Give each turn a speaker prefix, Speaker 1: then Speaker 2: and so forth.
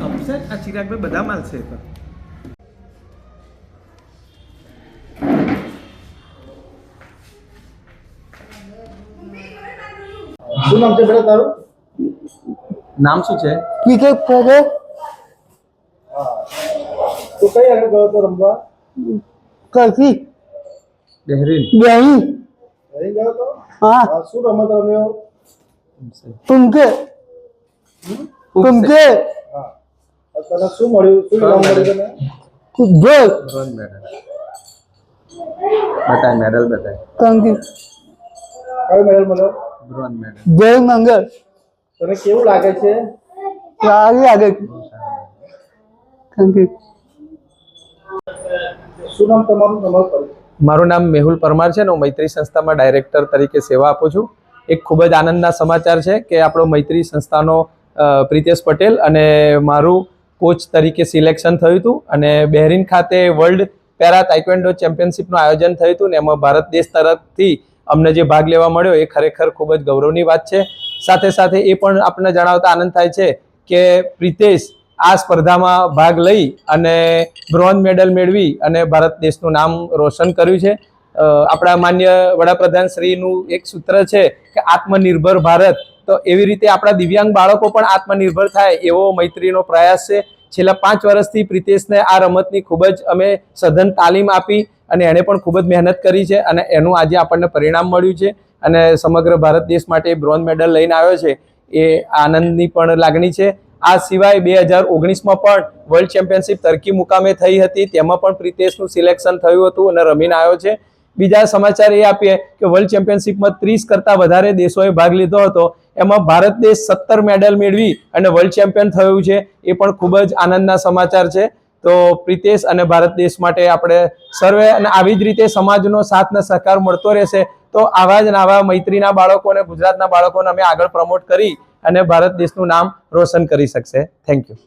Speaker 1: આપશે આ ચિરાગભાઈ બધા માલ છે તો.
Speaker 2: શું નામ છે બેટા તારું?
Speaker 1: નામ શું છે?
Speaker 3: ક્રિકેટ કરે
Speaker 2: તું કઈ આગળ ગયો હતો રમવા?
Speaker 3: કરતી.
Speaker 1: બહેરીન.
Speaker 3: બેહી
Speaker 2: અહીં ગયો હતો?
Speaker 3: હા.
Speaker 2: હા, શું રમત રમ્યો?
Speaker 3: તુમકે. તુમકે
Speaker 2: હા આ તને શું મળ્યું? શું ઇનામ મળ્યું તને?
Speaker 3: જોર
Speaker 1: બ્રોન્ઝ મેડલ બતાય મેડલ બતાય.
Speaker 3: થેન્ક યુ
Speaker 2: કયો મેડલ મળ્યો?
Speaker 1: Bronze medal.
Speaker 3: જય મંગળ.
Speaker 2: તને કેવું લાગે છે?
Speaker 3: સારી આગળ થેન્ક યુ
Speaker 2: શું નામ તમારું? તમારું
Speaker 1: મારું નામ મેહુલ પરમાર છે અને હું મૈત્રી સંસ્થામાં ડાયરેક્ટર તરીકે સેવા આપું છું. એક ખૂબ જ આનંદના સમાચાર છે કે આપણો મૈત્રી સંસ્થાનો પ્રિતેશ પટેલ અને મારું કોચ તરીકે સિલેક્શન થયું હતું અને બહેરીન ખાતે વર્લ્ડ પેરા તાઇક્વેન્ડો ચેમ્પિયનશિપનું આયોજન થયું હતું ને એમાં ભારત દેશ તરફથી અમને જે ભાગ લેવા મળ્યો એ ખરેખર ખૂબ જ ગૌરવની વાત છે. સાથે સાથે એ પણ આપણને જણાવતા આનંદ થાય છે કે પ્રિતેશ આ સ્પર્ધામાં ભાગ લઈ અને બ્રોન્ઝ મેડલ મેળવી અને ભારત દેશનું નામ રોશન કર્યું છે. આપણા માન્ય વડાપ્રધાન શ્રીનું એક સૂત્ર છે કે આત્મનિર્ભર ભારત તો એવી રીતે આપણા દિવ્યાંગ બાળકો પણ આત્મનિર્ભર થાય એવો મૈત્રીનો પ્રયાસ છે. છેલ્લા પાંચ વર્ષથી પ્રિતેશને આ રમતની ખૂબ જ અમે સઘન તાલીમ આપી અને એણે પણ ખૂબ જ મહેનત કરી છે અને એનું આજે આપણને પરિણામ મળ્યું છે અને સમગ્ર ભારત દેશ માટે બ્રોન્ઝ મેડલ લઈને આવ્યો છે એ આનંદની પણ લાગણી છે. આ સિવાય બે હજાર ઓગણીસમાં પણ વર્લ્ડ ચેમ્પિયનશિપ તરકી મુકામે થઈ હતી. તેમાં પણ પ્રિતેશનું સિલેક્શન થયું હતું અને રમીને આવ્યો છે. બીજા સમાચાર એ આપીએ કે વર્લ્ડ ચેમ્પિયનશિપમાં ત્રીસ કરતાં વધારે દેશોએ ભાગ લીધો હતો. એમાં ભારત દેશ સત્તર મેડલ મેળવી અને વર્લ્ડ ચેમ્પિયન થયું છે, એ પણ ખૂબ જ આનંદના સમાચાર છે. તો પ્રિતેશ અને ભારત દેશ માટે આપણે સર્વે અને આવી જ રીતે સમાજનો સાથ ને સહકાર મળતો રહેશે, તો આવા જ આવા મૈત્રીના બાળકોને, ગુજરાતના બાળકોને અમે આગળ પ્રમોટ કરી અને ભારત દેશનું નામ રોશન કરી શકશે. Thank you